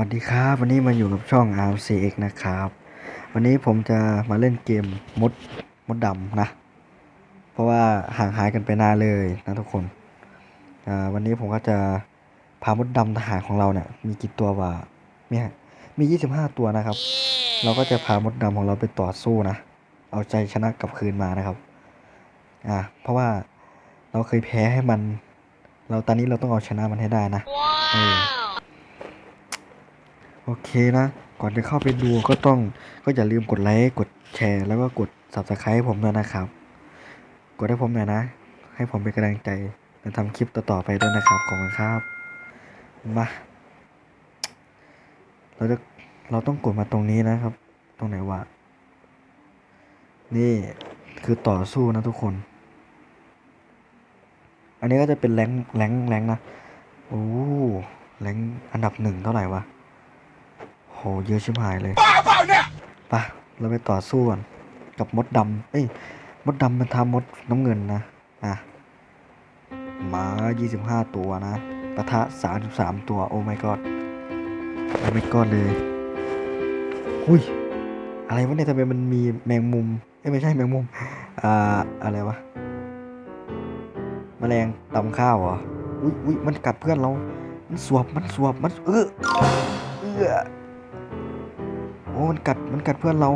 วัสดีครับวันนี้มาอยู่กับช่อง RCX นะครับ วันนี้ผมจะมาเล่นเกมมดมดดำนะ เพราะว่าห่างหายกันไปนานเลยนะทุกคนวันนี้ผมก็จะพามดดำทหารของเราเนี่ยมีกี่ตัววะเนี่ยมี 25 ตัวนะครับ เราก็จะพามดดำของเราไปต่อสู้นะ เอาใจชนะกลับคืนมานะครับอ่าเพราะว่าเราเคยแพ้ให้มัน เราตอนนี้เราต้องเอาชนะมันให้ได้นะเออ โอเคนะ ก่อนจะเข้าไปดูก็ต้องก็อย่าลืมกดไลค์กดแชร์ แล้วก็กด subscribe ให้ผมด้วยนะครับ กดให้ผมหน่อยนะ ให้ผมเป็นกำลังใจในทำคลิปต่อๆไปด้วยนะครับขอบคุณครับมาเราจะเราต้องกดมาตรงนี้นะครับ ตรงไหนวะนี่คือต่อสู้นะทุกคน อันนี้ก็จะเป็นแรงแรงแรงนะ โอ้แรงอันดับหนึ่งเท่าไหร่วะ โหเยอะชิบหายเลยบ้าเปล่าเนี่ยปะเราไปต่อสู้กันกับมดดำเอ้ยมดดำมันทำมดน้ำเงินนะอะหมา 25 ตัวนะปะทะ 33 ตัว โอ้ my god โอ้ my god เลย อุ้ย อะไรวะเนี่ยทำไมมันมีแมงมุม เอ้ยไม่ใช่แมงมุม อ่า อะไรวะ แมลงตำข้าวเหรอ อุ้ยอุ้ยมันกัดเพื่อนเรา มันสวบ มันสวบ มัน เออเออโอ้มันกัดมันกัดเพื่อนเรา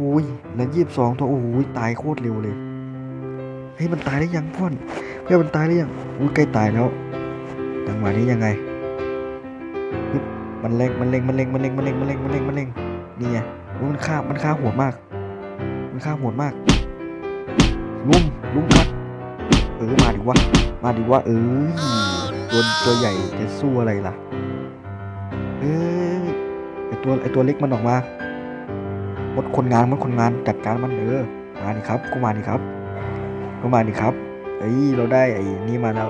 อุ้ยแล้วยี่สิบสองตัวโอ้ยตายโคตรเร็วเลยเฮ้ยมันตายได้ยังเพื่อนเพื่อนมันตายได้ยังอุ้ยใกล้ตายแล้วจังหวะนี้ยังไงมันเล็งมันเล็งมันเล็งมันเล็งมันเล็งมันเล็งมันเล็งมันเล็งนี่ไงมันฆ่ามันฆ่าโหดมาก มันฆ่าโหดมากลุมลุมกัดเออมาดิวะมาดิวะเออตัวตัวใหญ่จะสู้อะไรล่ะ เออ ตัวไอตัวเล็กมันออกมาหมดคนงานหมดคนงานจัดการมันเออมาดิครับก็มาดิครับก็มาดิครับเอ้ยเราได้ไอ้นี่มาแล้ว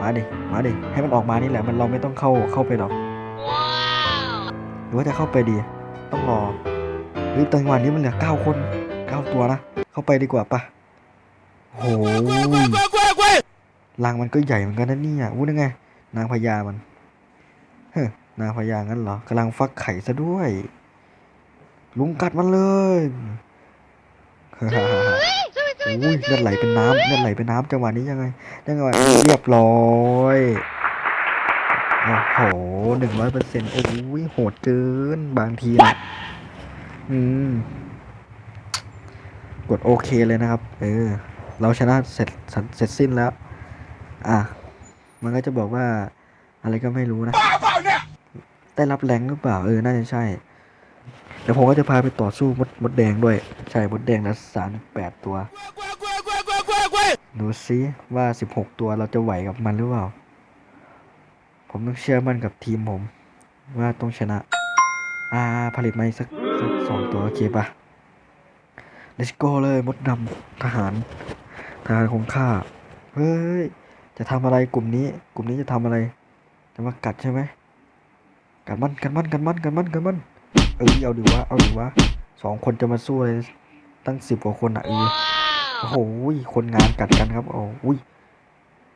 มาดิมาดิให้มันออกมานี่แหละมันเราไม่ต้องเข้าเข้าไปหรอกหรือว่าจะเข้าไปดี ต้องรอเฮ้ยตังหวะนี้มันเหลือเก้าคนเก้าตัวนะเข้าไปดีกว่าปะโหรังมันก็ใหญ่เหมือนกันนะเนี่ยวุ้นยังไง นางพญามันเฮ้ นางพญางั้นเหรอกำลังฟักไข่ซะด้วย ลุงกัดมันเลยฮ่าฮ่าฮ่าฮ่าอุ้ยเลือดไหลเป็นน้ำเลือดไหลเป็นน้ำจังหวะนี้ยังไงยังไงเรียบร้อยโอ้โหหนึ่งร้อยเปอร์เซ็นต์โอ้ยโหดเกินบางทีนะอืมกดโอเคเลยนะครับ เออ เราชนะเสร็จเสร็จสิ้นแล้ว อะ มันก็จะบอกว่าอะไรก็ไม่รู้นะ ได้รับแรงหรือเปล่าเออน่าจะใช่เดี๋ยวผมก็จะพาไปต่อสู้มดมดแดงด้วย ใช่มดแดงละสามแปดตัวดูซิว่าสิบหกตัวเราจะไหวกับมันหรือเปล่า ผมต้องเชื่อมั่นกับทีมผม ว่าต้องชนะ อ่าผลิตมาอีกสักสักสองตัวโอเคปะ let's go เลยมดดำทหารทหารของข้าเฮ้ยจะทำอะไรกลุ่มนี้ กลุ่มนี้จะทำอะไร จะมากัดใช่ไหม กันมันกันมันกันมันกันมันกันมันเออเอาดิวะเอาดิวะสองคนจะมาสู้เลยตั้งสิบกว่าคนอะเออโอ้โหคนงานกัดกันครับโอ้ย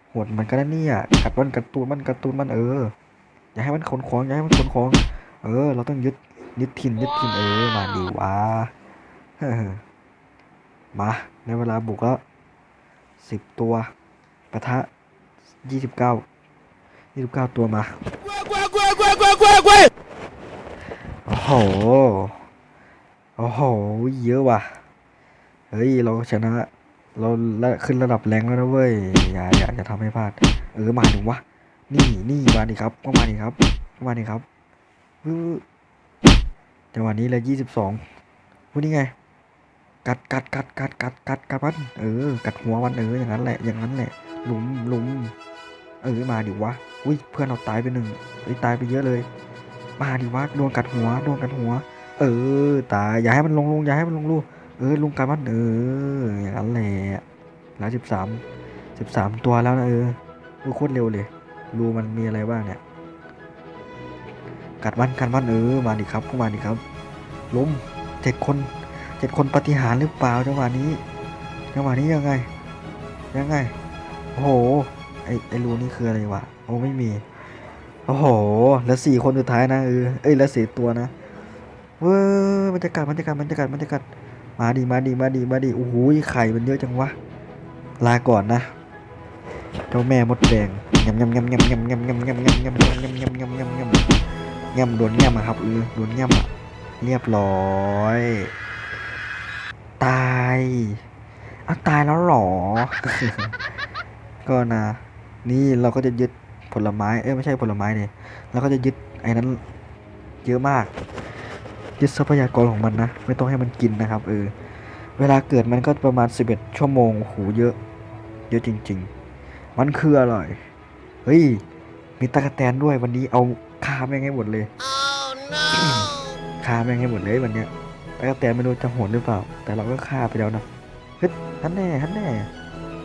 โหดมันกันนะเนี่ยกัดมันกัดตูนมันกัดตูนมันเอออย่าให้มันขนของอย่าให้มันขนของ เออ เราต้องยึดยึดถิ่นยึดถิ่นเออมาดิวะมาในเวลาบุกแล้วสิบตัวปะทะยี่สิบเก้ายี่สิบเก้าตัวมา โอ้โห โอ้โห เยอะว่ะ เฮ้ย เราชนะ เราละขึ้นระดับแรงแล้วนะเว้ย อย่าอย่าอย่าทำให้พลาด เออ มาถึงวะ นี่นี่มาดิครับก็มาดิครับมาดิครับจังหวะนี้เลยยี่สิบสองวันนี้ไง กัดกัดกัดกัดกัดกัดกัดมัน เออ กัดหัวมันเออ อย่างนั้นแหละ อย่างนั้นแหละ หลุมหลุม เออ มาดิวะ อุ้ยเพื่อนเราตายไปหนึ่งเอ้ยตายไปเยอะเลย มาดิวะโดนกัดหัวโดนกัดหัว เออ ตายอย่าให้มันลงลงอย่าให้มันลงลูกเออลุงกัดมันเอออย่างนั้นแหละแล้วสิบสามสิบสามตัวแล้วนะเออดูโคตรเร็วเลยรูมันมีอะไรบ้างเนี่ย กัดมันกัดมันเออมาดิครับก็มาดิครับ ล้มเจ็ดคนเจ็ดคนปฏิหารหรือเปล่าจังหวะนี้จังหวะนี้ยังไง ยังไงโอ้โหไอไอรูนี่คืออะไรวะ โอ้ไม่มี โอ้โห แล้วสี่คนสุดท้ายนะเออเอ้ยแล้วสี่ตัวนะเว้ยบรรยากาศบรรยากาศบรรยากาศบรรยากาศมาดีมาดีมาดีมาดีโอ้โหไข่มันเยอะจังวะลาก่อนนะเจ้าแม่มดแดงยำยำยำยำยำยำยำยำยำยำยำยำยำยำยำยำยำโดนยำอะครับเออโดนยำอะเรียบร้อย ตายอ้าวตายแล้วหรอ ก็นะ นี่เราก็จะยึด ผลไม้เอ้ยไม่ใช่ผลไม้เนี่ยเราก็จะยึดไอ้นั้นเยอะมาก ยึดทรัพยากรของมันนะ ไม่ต้องให้มันกินนะครับเออเวลาเกิดมันก็ประมาณ 11 ชั่วโมงโหเยอะ เยอะจริง ๆ มันคืออร่อยเฮ้ยมีตะกแตนด้วยวันนี้เอาคาแม่งให้หมดเลยฆ่าแม่งให้หมดเลยวันเนี้ยตะกแตนไม่รู้จะโหดหรือเปล่า แต่เราก็ฆ่าไปแล้วนะเฮ้ยฮันแน่ฮันแน่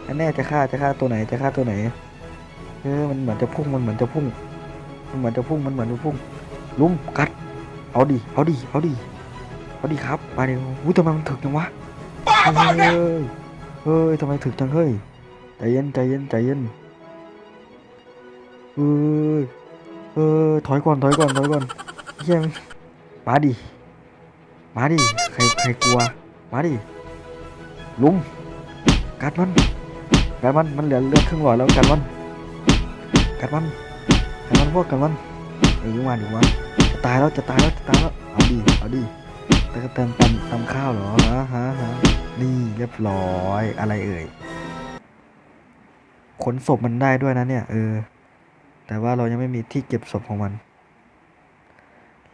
ฮันแน่จะฆ่าจะฆ่าตัวไหนจะฆ่าตัวไหน เออมันเหมือนจะพุ่งมันเหมือนจะพุ่ง มันเหมือนจะพุ่งมันเหมือนจะพุ่งลุมกัด เอาดิเอาดิเอาดิเอาดิครับมาดิอุ้ยทำไมมันถึกจังวะเฮ้ยเฮ้ยทำไมถึกจังเฮ้ยใจเย็นใจเย็นใจเย็นเฮ้ยเฮ้ยถอยก่อนถอยก่อนถอยก่อนเฮียมาดิมาดิใครใครกลัวมาดิลุมกัดมันกัดมันมันเหลือเลือดครึ่งหลอดแล้วกัดมัน กัดมันกัดมันพวกกัดมันเออมาดิวะจะตายแล้วจะตายแล้วจะตายแล้วเอาดิเอาดิตะกะแตนตำตำข้าวเหรอฮะฮะฮะนี่เรียบร้อยอะไรเอ่ยขนศพมันได้ด้วยนะเนี่ยเออ แต่ว่าเรายังไม่มีที่เก็บศพของมัน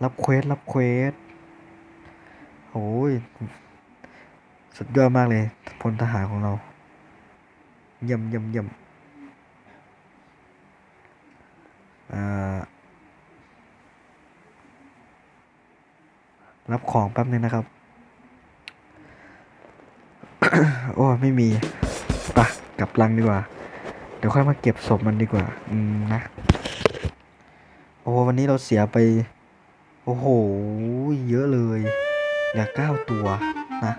รับเควสรับเควสโอ้ยสุดยอดมากเลยพลทหารของเราเยี่ยมเยี่ยมเยี่ยมอ่า รับของแป๊บนึงนะครับ โอ้ไม่มีปะกลับลังดีกว่า เดี๋ยวค่อยมาเก็บศพมันดีกว่า อืมนะ โอ้วันนี้เราเสียไป โอ้โห เยอะเลยเหลือเก้าตัวนะ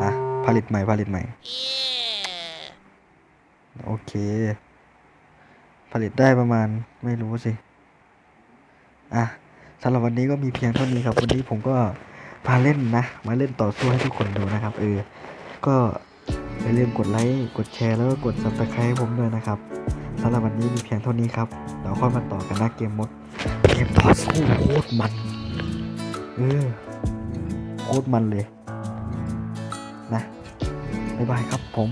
อะผลิตใหม่ผลิตใหม่ โอเค ผลิตได้ประมาณไม่รู้สิ อะสำหรับวันนี้ก็มีเพียงเท่านี้ครับ วันนี้ผมก็มาเล่นนะ มาเล่นต่อสู้ให้ทุกคนดูนะครับ เออ ก็อย่าลืมกดไลค์ กดแชร์แล้วก็กด subscribe ให้ผมด้วยนะครับสำหรับวันนี้มีเพียงเท่านี้ครับเดี๋ยวค่อยมาต่อกันนะเกมมดเกมต่อสู้โคตรมันเออโคตรมันเลย นะบ๊ายบายครับผม